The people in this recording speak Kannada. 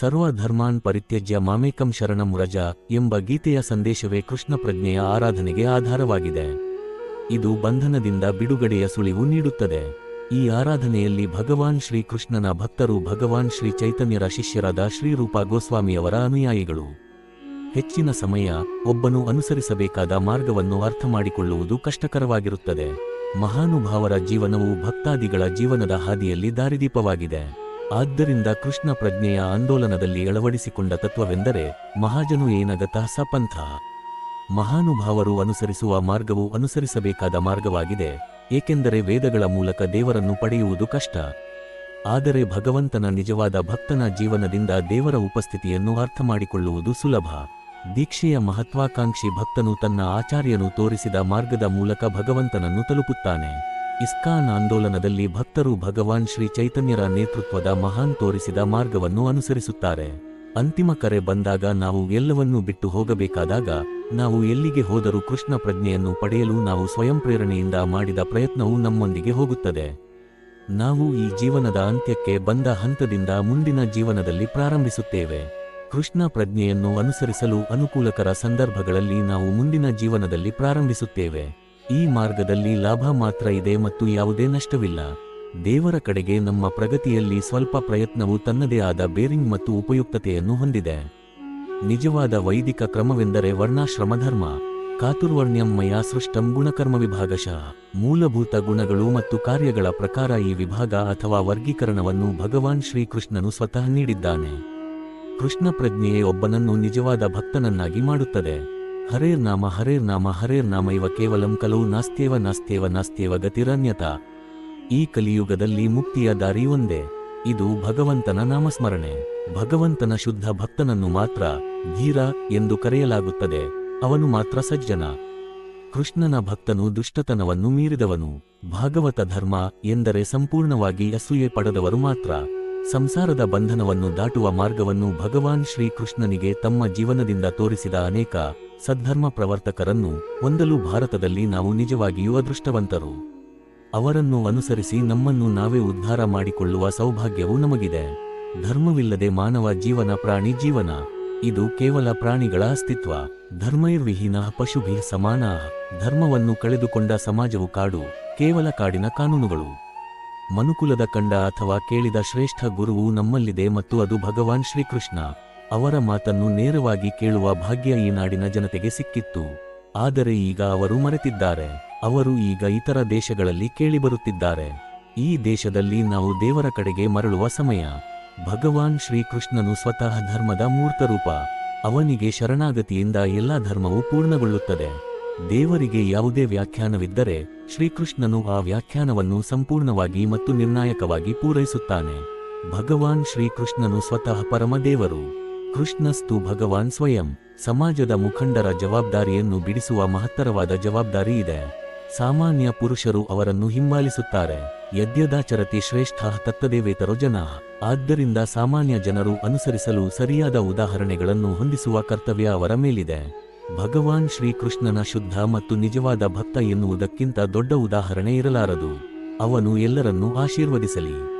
ಸರ್ವಧರ್ಮಾನ್ ಪರಿತ್ಯಜ್ಯ ಮಾಮೇಕಂ ಶರಣಂ ರಜ ಎಂಬ ಗೀತೆಯ ಸಂದೇಶವೇ ಕೃಷ್ಣ ಪ್ರಜ್ಞೆಯ ಆರಾಧನೆಗೆ ಆಧಾರವಾಗಿದೆ. ಇದು ಬಂಧನದಿಂದ ಬಿಡುಗಡೆಯ ಸುಳಿವು ನೀಡುತ್ತದೆ. ಈ ಆರಾಧನೆಯಲ್ಲಿ ಭಗವಾನ್ ಶ್ರೀಕೃಷ್ಣನ ಭಕ್ತರು ಭಗವಾನ್ ಶ್ರೀ ಚೈತನ್ಯರ ಶಿಷ್ಯರಾದ ಶ್ರೀರೂಪ ಗೋಸ್ವಾಮಿಯವರ ಅನುಯಾಯಿಗಳು. ಹೆಚ್ಚಿನ ಸಮಯ ಒಬ್ಬನು ಅನುಸರಿಸಬೇಕಾದ ಮಾರ್ಗವನ್ನು ಅರ್ಥಮಾಡಿಕೊಳ್ಳುವುದು ಕಷ್ಟಕರವಾಗಿರುತ್ತದೆ. ಮಹಾನುಭಾವರ ಜೀವನವು ಭಕ್ತಾದಿಗಳ ಜೀವನದ ಹಾದಿಯಲ್ಲಿ ದಾರಿದೀಪವಾಗಿದೆ. ಆದ್ದರಿಂದ ಕೃಷ್ಣ ಪ್ರಜ್ಞೆಯ ಆಂದೋಲನದಲ್ಲಿ ಅಳವಡಿಸಿಕೊಂಡ ತತ್ವವೆಂದರೆ ಮಹಾಜನು ಏನಗತಃ ಸಪಂಥ ಮಹಾನುಭಾವರು ಅನುಸರಿಸುವ ಮಾರ್ಗವು ಅನುಸರಿಸಬೇಕಾದ ಮಾರ್ಗವಾಗಿದೆ, ಏಕೆಂದರೆ ವೇದಗಳ ಮೂಲಕ ದೇವರನ್ನು ಪಡೆಯುವುದು ಕಷ್ಟ. ಆದರೆ ಭಗವಂತನ ನಿಜವಾದ ಭಕ್ತನ ಜೀವನದಿಂದ ದೇವರ ಉಪಸ್ಥಿತಿಯನ್ನು ಅರ್ಥಮಾಡಿಕೊಳ್ಳುವುದು ಸುಲಭ. ದೀಕ್ಷೆಯ ಮಹತ್ವಾಕಾಂಕ್ಷಿ ಭಕ್ತನು ತನ್ನ ಆಚಾರ್ಯನು ತೋರಿಸಿದ ಮಾರ್ಗದ ಮೂಲಕ ಭಗವಂತನನ್ನು ತಲುಪುತ್ತಾನೆ. ಇಸ್ಕಾನ್ ಆಂದೋಲನದಲ್ಲಿ ಭಕ್ತರು ಭಗವಾನ್ ಶ್ರೀ ಚೈತನ್ಯರ ನೇತೃತ್ವದ ಮಹಾನ್ ತೋರಿಸಿದ ಮಾರ್ಗವನ್ನು ಅನುಸರಿಸುತ್ತಾರೆ. ಅಂತಿಮ ಕರೆ ಬಂದಾಗ ನಾವು ಎಲ್ಲವನ್ನೂ ಬಿಟ್ಟು ಹೋಗಬೇಕಾದಾಗ, ನಾವು ಎಲ್ಲಿಗೆ ಹೋದರೂ ಕೃಷ್ಣ ಪ್ರಜ್ಞೆಯನ್ನು ಪಡೆಯಲು ನಾವು ಸ್ವಯಂ ಪ್ರೇರಣೆಯಿಂದ ಮಾಡಿದ ಪ್ರಯತ್ನವು ನಮ್ಮೊಂದಿಗೆ ಹೋಗುತ್ತದೆ. ನಾವು ಈ ಜೀವನದ ಅಂತ್ಯಕ್ಕೆ ಬಂದ ಹಂತದಿಂದ ಮುಂದಿನ ಜೀವನದಲ್ಲಿ ಪ್ರಾರಂಭಿಸುತ್ತೇವೆ. ಕೃಷ್ಣ ಪ್ರಜ್ಞೆಯನ್ನು ಅನುಸರಿಸಲು ಅನುಕೂಲಕರ ಸಂದರ್ಭಗಳಲ್ಲಿ ನಾವು ಮುಂದಿನ ಜೀವನದಲ್ಲಿ ಪ್ರಾರಂಭಿಸುತ್ತೇವೆ. ಈ ಮಾರ್ಗದಲ್ಲಿ ಲಾಭ ಮಾತ್ರ ಇದೆ ಮತ್ತು ಯಾವುದೇ ನಷ್ಟವಿಲ್ಲ. ದೇವರ ಕಡೆಗೆ ನಮ್ಮ ಪ್ರಗತಿಯಲ್ಲಿ ಸ್ವಲ್ಪ ಪ್ರಯತ್ನವು ತನ್ನದೇ ಆದ ಬೇರಿಂಗ್ ಮತ್ತು ಉಪಯುಕ್ತತೆಯನ್ನು ಹೊಂದಿದೆ. ನಿಜವಾದ ವೈದಿಕ ಕ್ರಮವೆಂದರೆ ವರ್ಣಾಶ್ರಮ ಧರ್ಮ. ಕಾತುರ್ವರ್ಣ್ಯಂ ಮಯ ಸೃಷ್ಟಂ ಗುಣಕರ್ಮ ವಿಭಾಗಶಃ. ಮೂಲಭೂತ ಗುಣಗಳು ಮತ್ತು ಕಾರ್ಯಗಳ ಪ್ರಕಾರ ಈ ವಿಭಾಗ ಅಥವಾ ವರ್ಗೀಕರಣವನ್ನು ಭಗವಾನ್ ಶ್ರೀಕೃಷ್ಣನು ಸ್ವತಃ ನೀಡಿದ್ದಾನೆ. ಕೃಷ್ಣ ಪ್ರಜ್ಞೆಯೇ ಒಬ್ಬನನ್ನು ನಿಜವಾದ ಭಕ್ತನನ್ನಾಗಿ ಮಾಡುತ್ತದೆ. ಹರೇರ್ನಾಮ ಹರೇರ್ನಾಮ ಹರೇರ್ನಾಮ ಇವ ಕೇವಲಂ ಕಲೌ ನಾಸ್ತ್ಯೇವ ನಾಸ್ತ್ಯೇವ ನಾಸ್ತ್ಯೇವ ಗತಿರನ್ಯತಾ. ಈ ಕಲಿಯುಗದಲ್ಲಿ ಮುಕ್ತಿಯ ದಾರಿ ಒಂದೇ, ಇದು ಭಗವಂತನ ನಾಮಸ್ಮರಣೆ. ಭಗವಂತನ ಶುದ್ಧ ಭಕ್ತನನ್ನು ಮಾತ್ರ ಧೀರ ಎಂದು ಕರೆಯಲಾಗುತ್ತದೆ, ಅವನು ಮಾತ್ರ ಸಜ್ಜನ. ಕೃಷ್ಣನ ಭಕ್ತನು ದುಷ್ಟತನವನ್ನು ಮೀರಿದವನು, ಭಾಗವತ ಧರ್ಮ ಎಂದರೆ ಸಂಪೂರ್ಣವಾಗಿ ಅಸೂಯೆ ಪಡೆದವರು ಮಾತ್ರ. ಸಂಸಾರದ ಬಂಧನವನ್ನು ದಾಟುವ ಮಾರ್ಗವನ್ನು ಭಗವಾನ್ ಶ್ರೀಕೃಷ್ಣನಿಗೆ ತಮ್ಮ ಜೀವನದಿಂದ ತೋರಿಸಿದ ಅನೇಕ ಸದ್ಧರ್ಮ ಪ್ರವರ್ತಕರನ್ನು ಹೊಂದಲು ಭಾರತದಲ್ಲಿ ನಾವು ನಿಜವಾಗಿಯೂ ಅದೃಷ್ಟವಂತರು. ಅವರನ್ನು ಅನುಸರಿಸಿ ನಮ್ಮನ್ನು ನಾವೇ ಉದ್ಧಾರ ಮಾಡಿಕೊಳ್ಳುವ ಸೌಭಾಗ್ಯವು ನಮಗಿದೆ. ಧರ್ಮವಿಲ್ಲದೆ ಮಾನವ ಜೀವನ ಪ್ರಾಣಿ ಜೀವನ. ಇದು ಕೇವಲ ಪ್ರಾಣಿಗಳ ಅಸ್ತಿತ್ವ. ಧರ್ಮೈರ್ವಿಹೀನ ಪಶುಭಿ ಸಮಾನ. ಧರ್ಮವನ್ನು ಕಳೆದುಕೊಂಡ ಸಮಾಜವು ಕಾಡು, ಕೇವಲ ಕಾಡಿನ ಕಾನೂನುಗಳು. ಮನುಕುಲದ ಕಂಡ ಅಥವಾ ಕೇಳಿದ ಶ್ರೇಷ್ಠ ಗುರುವು ನಮ್ಮಲ್ಲಿದೆ ಮತ್ತು ಅದು ಭಗವಾನ್ ಶ್ರೀಕೃಷ್ಣ. ಅವರ ಮಾತನ್ನು ನೇರವಾಗಿ ಕೇಳುವ ಭಾಗ್ಯ ಈ ನಾಡಿನ ಜನತೆಗೆ ಸಿಕ್ಕಿತ್ತು. ಆದರೆ ಈಗ ಅವರು ಮರೆತಿದ್ದಾರೆ. ಅವರು ಈಗ ಇತರ ದೇಶಗಳಲ್ಲಿ ಕೇಳಿಬರುತ್ತಿದ್ದಾರೆ. ಈ ದೇಶದಲ್ಲಿ ನಾವು ದೇವರ ಕಡೆಗೆ ಮರಳುವ ಸಮಯ. ಭಗವಾನ್ ಶ್ರೀಕೃಷ್ಣನು ಸ್ವತಃ ಧರ್ಮದ ಮೂರ್ತರೂಪ. ಅವನಿಗೆ ಶರಣಾಗತಿಯಿಂದ ಎಲ್ಲಾ ಧರ್ಮವು ಪೂರ್ಣಗೊಳ್ಳುತ್ತದೆ. ದೇವರಿಗೆ ಯಾವುದೇ ವ್ಯಾಖ್ಯಾನವಿದ್ದರೆ ಶ್ರೀಕೃಷ್ಣನು ಆ ವ್ಯಾಖ್ಯಾನವನ್ನು ಸಂಪೂರ್ಣವಾಗಿ ಮತ್ತು ನಿರ್ಣಾಯಕವಾಗಿ ಪೂರೈಸುತ್ತಾನೆ. ಭಗವಾನ್ ಶ್ರೀಕೃಷ್ಣನು ಸ್ವತಃ ಪರಮದೇವರು. ಕೃಷ್ಣಸ್ತು ಭಗವಾನ್ ಸ್ವಯಂ. ಸಮಾಜದ ಮುಖಂಡರ ಜವಾಬ್ದಾರಿಯನ್ನು ಬಿಡಿಸುವ ಮಹತ್ತರವಾದ ಜವಾಬ್ದಾರಿ ಇದೆ. ಸಾಮಾನ್ಯ ಪುರುಷರು ಅವರನ್ನು ಹಿಂಬಾಲಿಸುತ್ತಾರೆ. ಯದ್ಯದಾಚರತಿ ಶ್ರೇಷ್ಠ ತತ್ತದೇವೇತರೋ ಜನ ಆದ್ದರಿಂದ ಸಾಮಾನ್ಯ ಜನರು ಅನುಸರಿಸಲು ಸರಿಯಾದ ಉದಾಹರಣೆಗಳನ್ನು ಹೊಂದಿಸುವ ಕರ್ತವ್ಯ ಅವರ ಮೇಲಿದೆ. ಭಗವಾನ್ ಶ್ರೀಕೃಷ್ಣನ ಶುದ್ಧ ಮತ್ತು ನಿಜವಾದ ಭಕ್ತ ಎನ್ನುವುದಕ್ಕಿಂತ ದೊಡ್ಡ ಉದಾಹರಣೆ ಇರಲಾರದು. ಅವನು ಎಲ್ಲರನ್ನೂ ಆಶೀರ್ವದಿಸಲಿ.